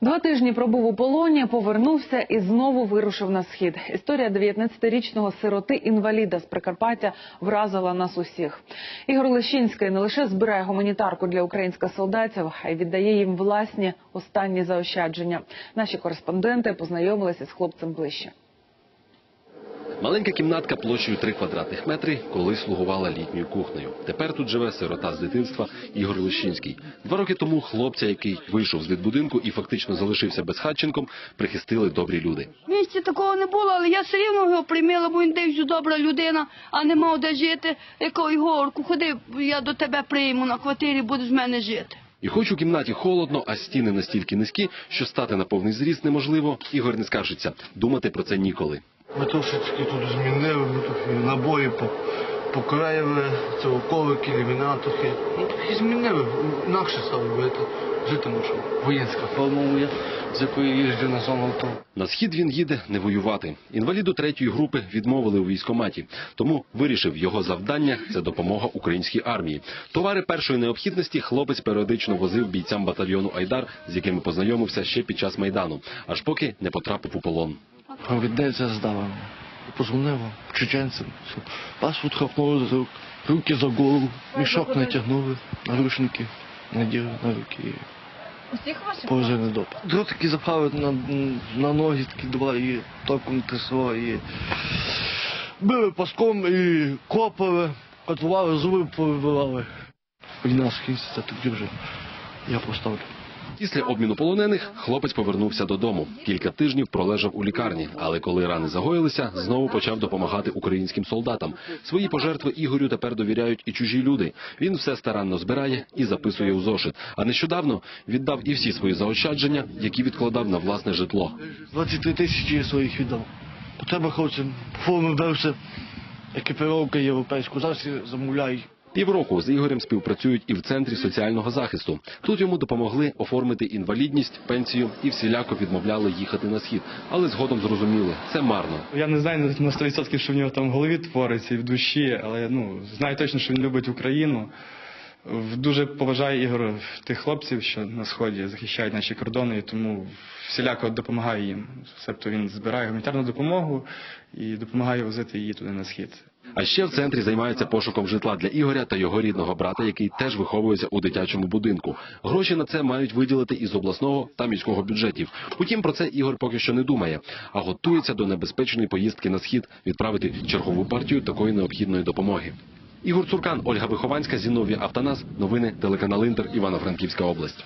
Два тижні пробув у полоні, повернувся і знову вирушив на схід. Історія 19-річного сироти-інваліда з Прикарпаття вразила нас усіх. Ігор Лещинський не лише збирає гуманітарку для українських солдатів, а й віддає їм власні останні заощадження. Наші кореспонденти познайомилися з хлопцем ближче. Маленька кімнатка площею 3 квадратних метри колись слугувала літньою кухнею. Тепер тут живе сирота з дитинства Ігор Лещинський. Два роки тому хлопця, який вийшов з дитбудинку і фактично залишився безхатченком, прихистили добрі люди. В місті такого не було, але я все рівно його приймила, бо він дився добра людина, а не мав де жити. Якого Ігорку, ходи, я до тебе прийму на квартирі, будеш з мене жити. І хоч у кімнаті холодно, а стіни настільки низькі, що стати на повний зріст неможливо, Ігор не скаржиться. Думати про це ніколи. Ми трошечки тут змінили, ми тут набої покраїли, це оковики, лімінатухи. Ну трохи змінили, інакше стало робити. Жити мушу. Воєнська форма моя, з якої їжджу на зону АТО. На схід він їде не воювати. Інваліду третьої групи відмовили у військкоматі, тому вирішив його завдання це допомога українській армії. Товари першої необхідності хлопець періодично возив бійцям батальйону Айдар, з якими познайомився ще під час майдану, аж поки не потрапив у полон. Провідниця здала. Позвонила чеченцям. Паспорт хапнули за рук, руки за голову, мішок натягнули, наручники наділи на руки. Усіх ваших Повезли до Дротики запали на, на ноги, такі два і током трясло, і били паском і копали, котували, зуби повибивали. Війна скінчиться, тоді вже я поставлю. Після обміну полонених хлопець повернувся додому. Кілька тижнів пролежав у лікарні, але коли рани загоїлися, знову почав допомагати українським солдатам. Свої пожертви Ігорю тепер довіряють і чужі люди. Він все старанно збирає і записує у зошит. А нещодавно віддав і всі свої заощадження, які відкладав на власне житло. 23 тисячі своїх віддав. Потреба хлопцям, форму вдався, екіпіровка європейську, зараз я замовляю. Півроку з Ігорем співпрацюють і в центрі соціального захисту. Тут йому допомогли оформити інвалідність, пенсію і всіляко відмовляли їхати на схід. Але згодом зрозуміли, це марно. Я не знаю на 100% що в нього там в голові твориться і в душі, але ну знаю точно, що він любить Україну. Дуже поважаю Ігор тих хлопців, що на сході захищають наші кордони, і тому всіляко допомагає їм. Себто він збирає гуманітарну допомогу і допомагає возити її туди на схід. А ще в центрі займаються пошуком житла для Ігоря та його рідного брата, який теж виховується у дитячому будинку. Гроші на це мають виділити із обласного та міського бюджетів. Утім, про це Ігор поки що не думає, а готується до небезпечної поїздки на схід відправити чергову партію такої необхідної допомоги. Ігор Цуркан, Ольга Вихованська, Зіновія Автонас. Новини телеканал Інтер, Івано-Франківська область.